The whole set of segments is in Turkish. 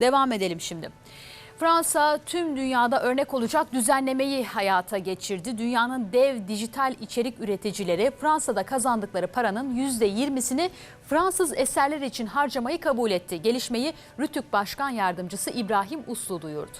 Devam edelim şimdi. Fransa tüm dünyada örnek olacak düzenlemeyi hayata geçirdi. Dünyanın dev dijital içerik üreticileri Fransa'da kazandıkları paranın %20'sini Fransız eserler için harcamayı kabul etti. Gelişmeyi Rütük Başkan Yardımcısı İbrahim Uslu duyurdu.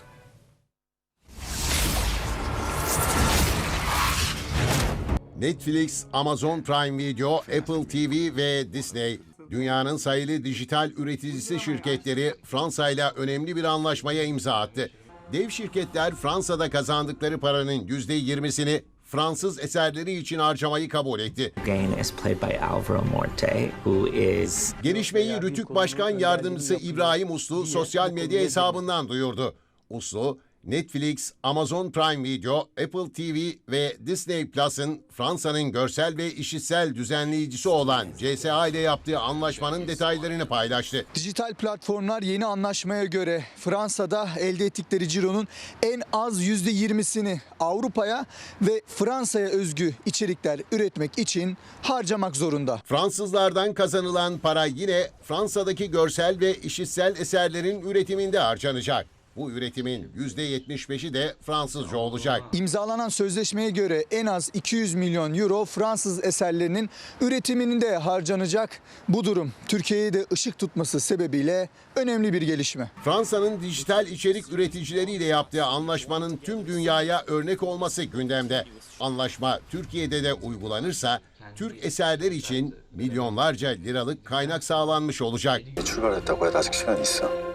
Netflix, Amazon Prime Video, Apple TV ve Disney dünyanın sayılı dijital üreticisi şirketleri Fransa ile önemli bir anlaşmaya imza attı. Dev şirketler Fransa'da kazandıkları paranın %20'sini Fransız eserleri için harcamayı kabul etti. Gelişmeyi Rütük Başkan Yardımcısı İbrahim Uslu sosyal medya hesabından duyurdu. Uslu, Netflix, Amazon Prime Video, Apple TV ve Disney Plus'ın Fransa'nın görsel ve işitsel düzenleyicisi olan CSA ile yaptığı anlaşmanın detaylarını paylaştı. Dijital platformlar yeni anlaşmaya göre Fransa'da elde ettikleri cironun en az %20'sini Avrupa'ya ve Fransa'ya özgü içerikler üretmek için harcamak zorunda. Fransızlardan kazanılan para yine Fransa'daki görsel ve işitsel eserlerin üretiminde harcanacak. Bu üretimin %75'i de Fransızca olacak. İmzalanan sözleşmeye göre en az 200 milyon euro Fransız eserlerinin üretiminde harcanacak. Bu durum Türkiye'ye de ışık tutması sebebiyle önemli bir gelişme. Fransa'nın dijital içerik üreticileriyle yaptığı anlaşmanın tüm dünyaya örnek olması gündemde. Anlaşma Türkiye'de de uygulanırsa Türk eserler için milyonlarca liralık kaynak sağlanmış olacak. 출발했다고 해도 아직 시간이 있어.